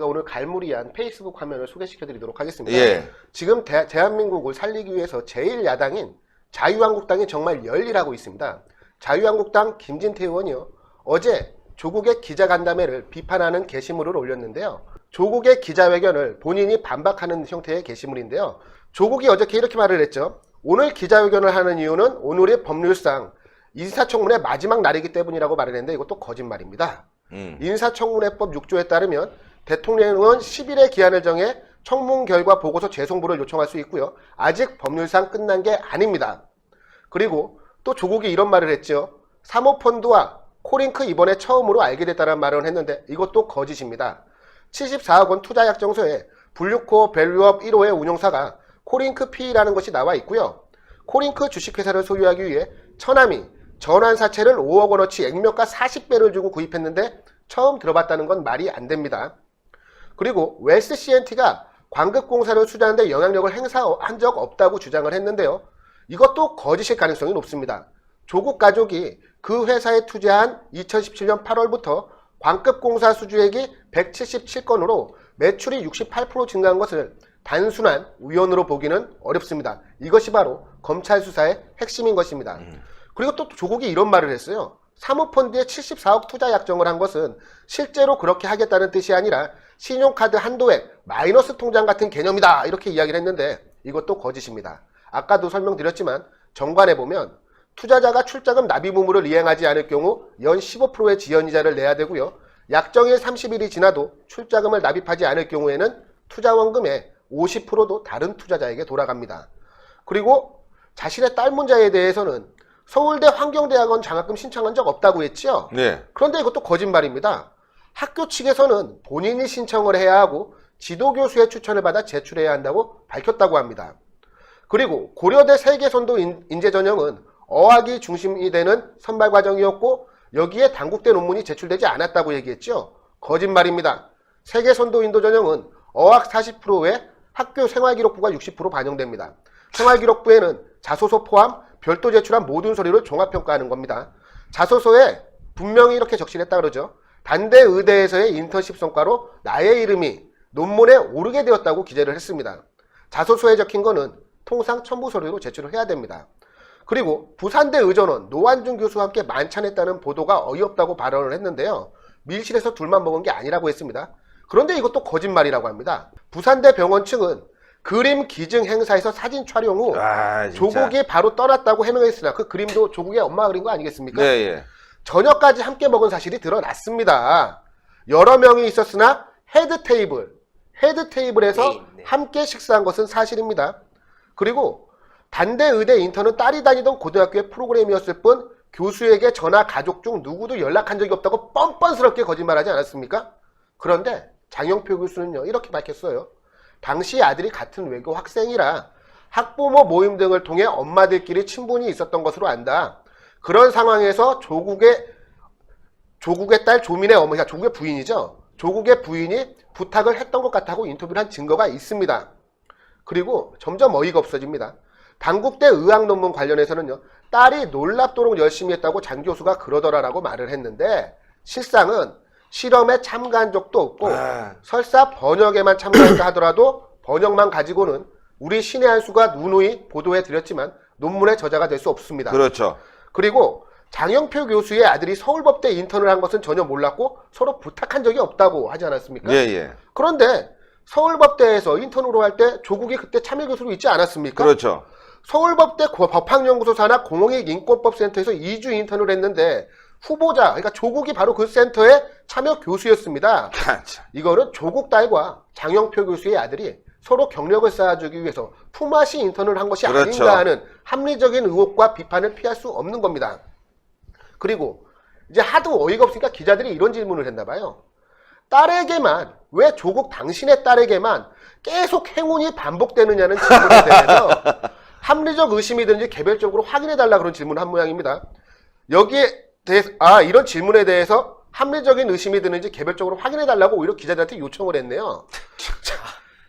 제가 오늘 갈무리한 페이스북 화면을 소개시켜 드리도록 하겠습니다. 예. 지금 대, 한민국을 살리기 위해서 제1야당인 자유한국당이 정말 열일하고 있습니다. 자유한국당 김진태 의원이요. 어제 조국의 기자간담회를 비판하는 게시물을 올렸는데요. 조국의 기자회견을 본인이 반박하는 형태의 게시물인데요. 조국이 어저께 이렇게 말을 했죠. 오늘 기자회견을 하는 이유는 오늘의 법률상 인사청문회 마지막 날이기 때문이라고 말을 했는데 이것도 거짓말입니다. 음. 인사청문회법 6조에 따르면 대통령은 10일의 기한을 정해 청문 결과 보고서 재송부를 요청할 수 있고요. 아직 법률상 끝난 게 아닙니다. 그리고 또 조국이 이런 말을 했죠. 사모펀드와 코링크 이번에 처음으로 알게 됐다는 말을 했는데 이것도 거짓입니다. 74억 원 투자 약정서에 블루코어 밸류업 1호의 운용사가 코링크 P라는 것이 나와 있고요. 코링크 주식회사를 소유하기 위해 처남이 전환사채를 5억 원어치 액면가 40배를 주고 구입했는데 처음 들어봤다는 건 말이 안 됩니다. 그리고 웰스 CNT가 광급공사를 투자하는데 영향력을 행사한 적 없다고 주장을 했는데요. 이것도 거짓일 가능성이 높습니다. 조국 가족이 그 회사에 투자한 2017년 8월부터 광급공사 수주액이 177건으로 매출이 68% 증가한 것을 단순한 우연으로 보기는 어렵습니다. 이것이 바로 검찰 수사의 핵심인 것입니다. 그리고 또 조국이 이런 말을 했어요. 사모펀드에 74억 투자 약정을 한 것은 실제로 그렇게 하겠다는 뜻이 아니라 신용카드 한도액 마이너스 통장 같은 개념이다 이렇게 이야기를 했는데 이것도 거짓입니다. 아까도 설명드렸지만 정관에 보면 투자자가 출자금 납입 의무를 이행하지 않을 경우 연 15%의 지연이자를 내야 되고요. 약정일 30일이 지나도 출자금을 납입하지 않을 경우에는 투자원금의 50%도 다른 투자자에게 돌아갑니다. 그리고 자신의 딸 문자에 대해서는 서울대 환경대학원 장학금 신청한 적 없다고 했지요. 네. 그런데 이것도 거짓말입니다. 학교 측에서는 본인이 신청을 해야 하고 지도교수의 추천을 받아 제출해야 한다고 밝혔다고 합니다. 그리고 고려대 세계선도 인- 인재전형은 어학이 중심이 되는 선발 과정이었고 여기에 당국대 논문이 제출되지 않았다고 얘기했죠. 거짓말입니다. 세계선도 인도 전형은 어학 40%에 학교 생활기록부가 60% 반영됩니다. 생활기록부에는 자소서 포함 별도 제출한 모든 서류를 종합평가하는 겁니다. 자소서에 분명히 이렇게 적시했다 그러죠. 단대 의대에서의 인턴십 성과로 나의 이름이 논문에 오르게 되었다고 기재를 했습니다. 자소서에 적힌 거는 통상 첨부 서류로 제출을 해야 됩니다. 그리고 부산대 의전원 노환중 교수와 함께 만찬했다는 보도가 어이없다고 발언을 했는데요. 밀실에서 둘만 먹은 게 아니라고 했습니다. 그런데 이것도 거짓말이라고 합니다. 부산대 병원 측은 그림 기증 행사에서 사진 촬영 후 아. 조국이 바로 떠났다고 해명했으나 그 그림도 조국의 엄마가 그린 거 아니겠습니까? 네, 예. 저녁까지 함께 먹은 사실이 드러났습니다. 여러 명이 있었으나 헤드 테이블, 헤드 테이블에서 네, 네. 함께 식사한 것은 사실입니다. 그리고 단대 의대 인턴은 딸이 다니던 고등학교의 프로그램이었을 뿐 교수에게 전화 가족 중 누구도 연락한 적이 없다고 뻔뻔스럽게 거짓말하지 않았습니까? 그런데 장영표 교수는요 이렇게 밝혔어요. 당시 아들이 같은 외고 학생이라 학부모 모임 등을 통해 엄마들끼리 친분이 있었던 것으로 안다. 그런 상황에서 조국의 조국의 딸 조민의 어머니 가 조국의 부인이죠. 조국의 부인이 부탁을 했던 것 같다고 인터뷰를 한 증거가 있습니다. 그리고 점점 어이가 없어집니다. 당국대 의학 논문 관련해서는요, 딸이 놀랍도록 열심히 했다고 장 교수가 그러더라라고 말을 했는데, 실상은 실험에 참가한 적도 없고, 아. 설사 번역에만 참가했다 하더라도 번역만 가지고는 우리 신의 한 수가 누누이 보도해 드렸지만 논문의 저자가 될 수 없습니다. 그렇죠. 그리고 장영표 교수의 아들이 서울법대 인턴을 한 것은 전혀 몰랐고 서로 부탁한 적이 없다고 하지 않았습니까? 예, 예. 그런데 서울법대에서 인턴으로 할 때 조국이 그때 참여 교수로 있지 않았습니까? 그렇죠. 서울법대 고- 법학연구소 산하 공익인권법센터에서 2주 인턴을 했는데 후보자, 그러니까 조국이 바로 그 센터의 참여 교수였습니다. 아, 참. 이거는 조국 딸과 장영표 교수의 아들이 서로 경력을 쌓아주기 위해서 품앗이 인턴을 한 것이 그렇죠. 아닌가 하는 합리적인 의혹과 비판을 피할 수 없는 겁니다. 그리고 이제 하도 어이가 없으니까 기자들이 이런 질문을 했나 봐요. 딸에게만 왜 조국 당신의 딸에게만 계속 행운이 반복되느냐는 질문에 대해서 합리적 의심이 드는지 개별적으로 확인해 달라 그런 질문을 한 모양입니다. 여기에 대해서 아 이런 질문에 대해서 합리적인 의심이 드는지 개별적으로 확인해 달라고 오히려 기자들한테 요청을 했네요.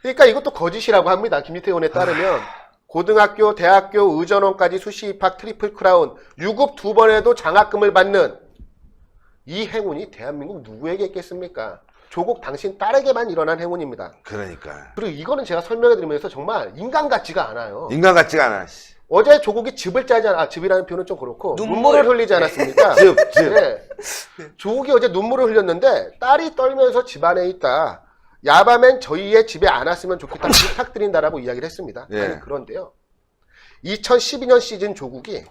자, 그러니까 이것도 거짓이라고 합니다. 김희태 의원에 따르면 고등학교, 대학교, 의전원까지 수시 입학 트리플 크라운 유급 두 번에도 장학금을 받는 이 행운이 대한민국 누구에게 있겠습니까? 조국 당신 딸에게만 일어난 행운입니다. 그러니까 그리고 이거는 제가 설명해 드리면서 정말 인간 같지가 않아요. 인간 같지가 않아. 씨. 어제 조국이 즙을 짜지 않아, 아, 즙이라는 표현은 좀 그렇고, 눈물. 눈물을 흘리지 않았습니까? 즙, 즙. 네. 조국이 어제 눈물을 흘렸는데, 딸이 떨면서 집 안에 있다. 야밤엔 저희의 집에 안 왔으면 좋겠다. 부탁드린다라고 이야기를 했습니다. 예. 아니, 그런데요. 2012년 시즌 조국이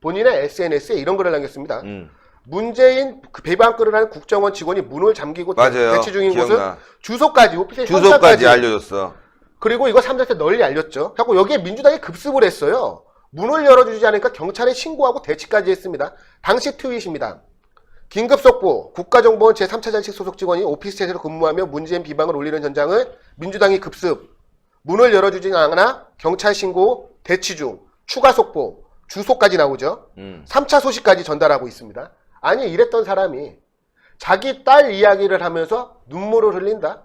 본인의 SNS에 이런 글을 남겼습니다. 음. 문재인 그 배방글을 하는 국정원 직원이 문을 잠기고 맞아요. 대치 중인 곳은 기억나. 주소까지, 오피스의 주소까지 알려줬어. 그리고 이거 사람들한테 널리 알렸죠. 하고 여기에 민주당이 급습을 했어요. 문을 열어주지 않으니까 경찰에 신고하고 대치까지 했습니다. 당시 트윗입니다. 긴급 속보, 국가정보원 제3차장식 소속 직원이 오피스텔에서 근무하며 문재인 비방을 올리는 현장을 민주당이 급습, 문을 열어주지 않아 경찰 신고, 대치 중, 추가 속보, 주소까지 나오죠. 음. 3차 소식까지 전달하고 있습니다. 아니 이랬던 사람이 자기 딸 이야기를 하면서 눈물을 흘린다?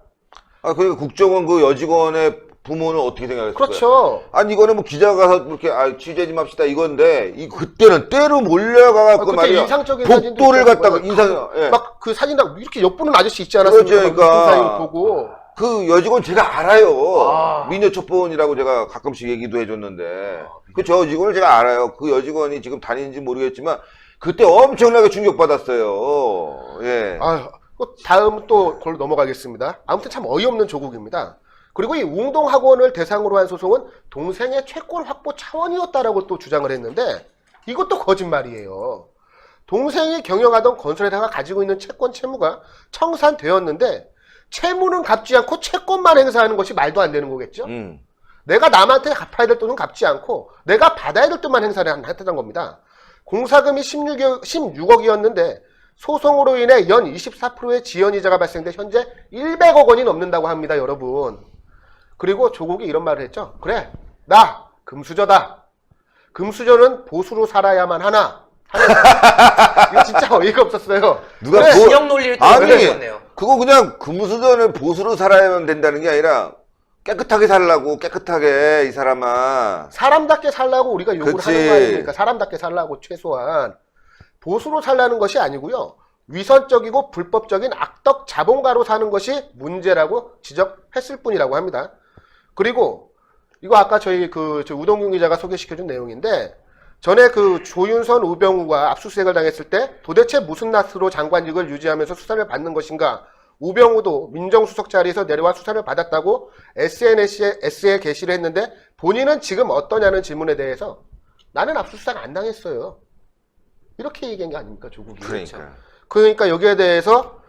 아, 그 국정원 그 여직원의 부모는 어떻게 생각했을까요? 그렇죠. 아니 이거는 뭐 기자가 가서 이렇게 아, 취재 좀 합시다 이건데 이 그때는 때로 몰려가갖고 아, 그때 말이야 인상적인 사진도 복도를 있잖아요. 갖다가 막 인상 예. 막 그 사진당 이렇게 엿보는 아저씨 있지 않았습니까? 그렇죠, 그러니까. 막 사진 보고 그 여직원 제가 알아요. 아. 미녀 첩보원이라고 제가 가끔씩 얘기도 해줬는데 그 저 여직원을 제가 알아요. 그 여직원이 지금 다니는지 모르겠지만 그때 엄청나게 충격받았어요. 예. 아유, 그 다음 또 걸로 넘어가겠습니다. 아무튼 참 어이없는 조국입니다. 그리고 이 웅동학원을 대상으로 한 소송은 동생의 채권 확보 차원이었다라고 또 주장을 했는데 이것도 거짓말이에요. 동생이 경영하던 건설회사가 가지고 있는 채권 채무가 청산되었는데 채무는 갚지 않고 채권만 행사하는 것이 말도 안 되는 거겠죠? 음. 내가 남한테 갚아야 될 돈은 갚지 않고 내가 받아야 될 돈만 행사를 한- 했다는 겁니다. 공사금이 16억, 16억 이었는데 소송으로 인해 연 24%의 지연 이자가 발생돼 현재 100억 원이 넘는다고 합니다, 여러분. 그리고 조국이 이런 말을 했죠. 그래, 나 금수저다. 금수저는 보수로 살아야만 하나. 이거 진짜 어이가 없었어요. 누가 그래, 보- 진영 논리를 또 아니 보여줬네요. 그거 그냥 금수저는 보수로 살아야만 된다는 게 아니라 깨끗하게 살라고 깨끗하게 이 사람아. 사람답게 살라고 우리가 요구를 그치. 하는 거 아닙니까? 사람답게 살라고 최소한 보수로 살라는 것이 아니고요. 위선적이고 불법적인 악덕 자본가로 사는 것이 문제라고 지적했을 뿐이라고 합니다. 그리고 이거 아까 저희 그저 우동균 기자가 소개시켜준 내용인데 전에 그 조윤선 우병우가 압수수색을 당했을 때 도대체 무슨 낯으로 장관직을 유지하면서 수사를 받는 것인가? 우병우도 민정수석 자리에서 내려와 수사를 받았다고 SNS에, S에 게시를 했는데 본인은 지금 어떠냐는 질문에 대해서 나는 압수수색 안 당했어요. 이렇게 얘기한 게 아닙니까, 조국이. 그러니까. 그러니까 여기에 대해서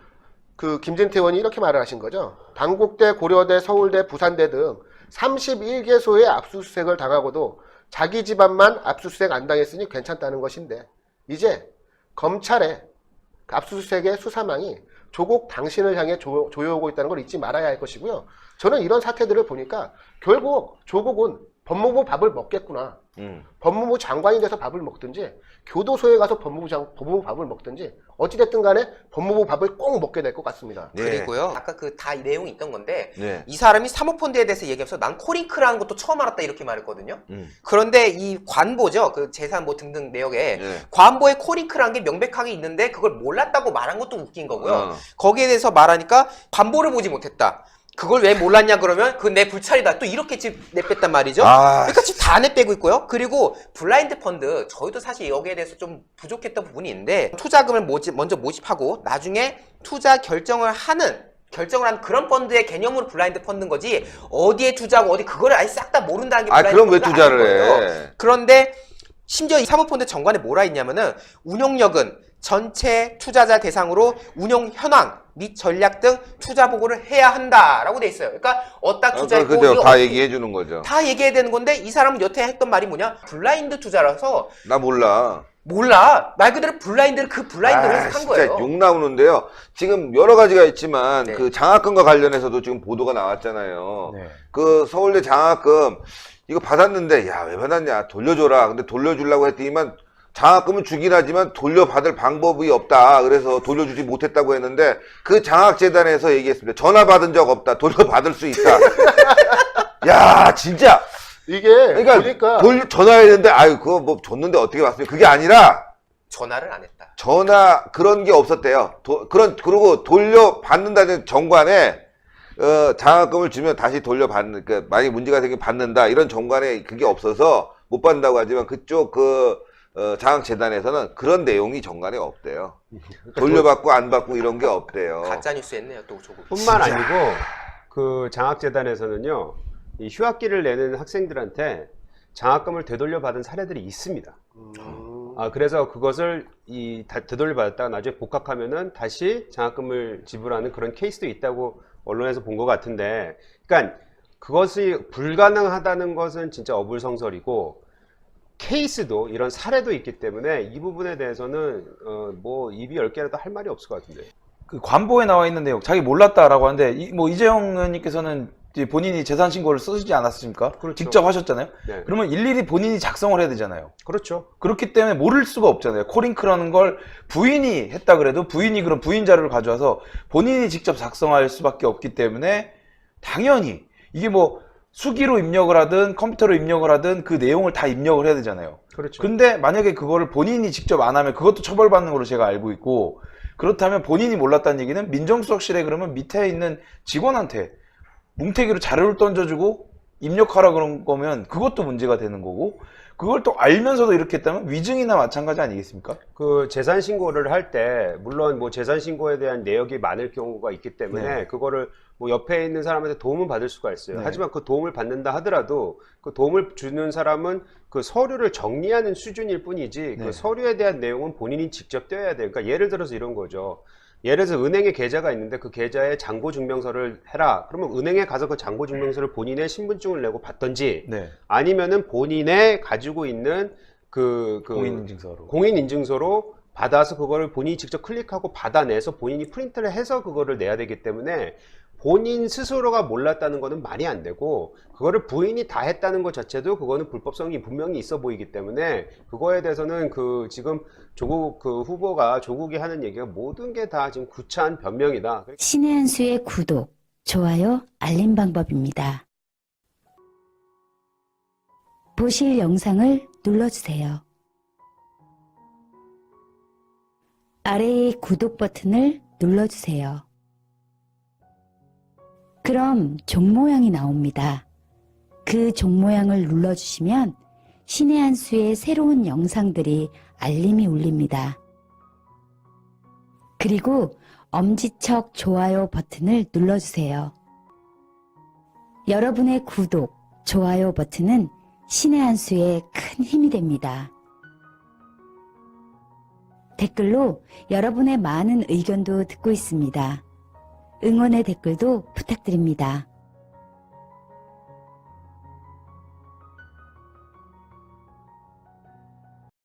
그 김진태 의원이 이렇게 말을 하신 거죠. 당국대, 고려대, 서울대, 부산대 등 31개소의 압수수색을 당하고도 자기 집안만 압수수색 안 당했으니 괜찮다는 것인데 이제 검찰의 그 압수수색의 수사망이 조국 당신을 향해 조, 조여오고 있다는 걸 잊지 말아야 할 것이고요. 저는 이런 사태들을 보니까 결국 조국은 법무부 밥을 먹겠구나. 음. 법무부 장관이 돼서 밥을 먹든지 교도소에 가서 법무부 장 법무부 밥을 먹든지 어찌됐든 간에 법무부 밥을 꼭 먹게 될 것 같습니다. 네. 그리고요. 아까 그 다 내용이 있던 건데 네. 이 사람이 사모펀드에 대해서 얘기하면서 난 코링크라는 것도 처음 알았다 이렇게 말했거든요. 음. 그런데 이 관보죠. 그 재산 뭐 등등 내역에 네. 관보에 코링크라는 게 명백하게 있는데 그걸 몰랐다고 말한 것도 웃긴 거고요. 어. 거기에 대해서 말하니까 관보를 보지 못했다. 그걸 왜 몰랐냐 그러면 그건 내 불찰이다. 또 이렇게 지금 내뺐단 말이죠. 아, 그러니까 지금 다 내빼고 있고요. 그리고 블라인드 펀드 저희도 사실 여기에 대해서 좀 부족했던 부분이 있는데 투자금을 모집, 먼저 모집하고 나중에 투자 결정을 하는 결정을 한 그런 펀드의 개념으로 블라인드 펀드인 거지 어디에 투자하고 어디 그거를 아예 싹 다 모른다는 게 아 블라인드 그럼 왜 펀드가 아닌 투자를 거예요. 해? 그런데 심지어 이 사모펀드 정관에 뭐라 있냐면은 운용력은 전체 투자자 대상으로 운용 현황 및 전략 등 투자 보고를 해야 한다라고 돼 있어요. 그러니까 어디다 아, 투자했고 그대로 이거 다 어떻게- 얘기해 주는 거죠. 다 얘기해야 되는 건데 이 사람은 여태 했던 말이 뭐냐? 블라인드 투자라서 나 몰라. 몰라. 말 그대로 블라인드를 그 블라인드를 아, 진짜 거예요. 욕 나오는데요. 지금 여러 가지가 있지만 네. 그 장학금과 관련해서도 지금 보도가 나왔잖아요. 네. 그 서울대 장학금 이거 받았는데 야 왜 받았냐 돌려줘라. 근데 돌려주려고 했더니만 장학금은 주긴 하지만 돌려받을 방법이 없다. 그래서 돌려주지 못했다고 했는데 그 장학재단에서 얘기했습니다. 전화 받은 적 없다. 돌려받을 수 있다. 야 진짜 이게 그러니까 보니까 돌 전화했는데 아유 그거 뭐 줬는데 어떻게 받습니까? 그게 아니라 전화를 안 했다. 전화 그런 게 없었대요. 도- 그런 그리고 돌려받는다는 정관에 어, 장학금을 주면 다시 돌려받는 그 만약 문제가 생기면 받는다 이런 정관에 그게 없어서 못 받는다고 하지만 그쪽 그 어, 장학재단에서는 그런 내용이 정관에 없대요. 돌려받고 안 받고 이런 게 없대요. 가짜 뉴스 했네요, 또 조국. 뿐만 아니고 그 장학재단에서는요 이 휴학기를 내는 학생들한테 장학금을 되돌려 받은 사례들이 있습니다. 음. 아 그래서 그것을 이 다- 되돌려 받았다가 나중에 복학하면은 다시 장학금을 지불하는 그런 케이스도 있다고 언론에서 본 것 같은데, 그러니까 그것이 불가능하다는 것은 진짜 어불성설이고 케이스도 이런 사례도 있기 때문에 이 부분에 대해서는 어, 뭐 입이 열 개라도 할 말이 없을 것 같은데. 그 관보에 나와 있는 내용 자기 몰랐다라고 하는데 이, 뭐 이재용 의원님께서는 이제 본인이 재산 신고를 쓰지 않았습니까? 그렇죠. 직접 하셨잖아요. 네. 그러면 일일이 본인이 작성을 해야 되잖아요. 그렇죠. 그렇기 때문에 모를 수가 없잖아요. 코링크라는 걸 부인이 했다 그래도 부인이 그런 부인 자료를 가져와서 본인이 직접 작성할 수밖에 없기 때문에 당연히 이게 뭐 수기로 입력을 하든 컴퓨터로 입력을 하든 그 내용을 다 입력을 해야 되잖아요. 그렇죠. 근데 만약에 그거를 본인이 직접 안 하면 그것도 처벌받는 걸로 제가 알고 있고 그렇다면 본인이 몰랐다는 얘기는 민정수석실에 그러면 밑에 있는 직원한테 뭉태기로 자료를 던져주고 입력하라 그런 거면 그것도 문제가 되는 거고 그걸 또 알면서도 이렇게 했다면 위증이나 마찬가지 아니겠습니까? 그 재산 신고를 할 때 물론 뭐 재산 신고에 대한 내역이 많을 경우가 있기 때문에 네. 그거를 뭐 옆에 있는 사람한테 도움은 받을 수가 있어요. 네. 하지만 그 도움을 받는다 하더라도 그 도움을 주는 사람은 그 서류를 정리하는 수준일 뿐이지 네. 그 서류에 대한 내용은 본인이 직접 떼야 돼요. 그러니까 예를 들어서 이런 거죠. 예를 들어서 은행에 계좌가 있는데 그 계좌에 잔고 증명서를 해라. 그러면 은행에 가서 그 잔고 증명서를 본인의 신분증을 내고 받던지 네. 아니면은 본인의 가지고 있는 그, 그 공인인증서로. 공인인증서로 받아서 그거를 본인이 직접 클릭하고 받아내서 본인이 프린트를 해서 그거를 내야 되기 때문에 본인 스스로가 몰랐다는 거는 말이 안 되고 그거를 부인이 다 했다는 것 자체도 그거는 불법성이 분명히 있어 보이기 때문에 그거에 대해서는 그 지금 조국 그 후보가 조국이 하는 얘기가 모든 게 다 지금 구차한 변명이다. 신의 한 수의 구독, 좋아요, 알림 방법입니다. 보실 영상을 눌러주세요. 아래의 구독 버튼을 눌러주세요. 그럼 종 모양이 나옵니다. 그 종 모양을 눌러주시면 신의 한 수의 새로운 영상들이 알림이 울립니다. 그리고 엄지척 좋아요 버튼을 눌러주세요. 여러분의 구독, 좋아요 버튼은 신의 한 수에 큰 힘이 됩니다. 댓글로 여러분의 많은 의견도 듣고 있습니다. 응원의 댓글도 부탁드립니다.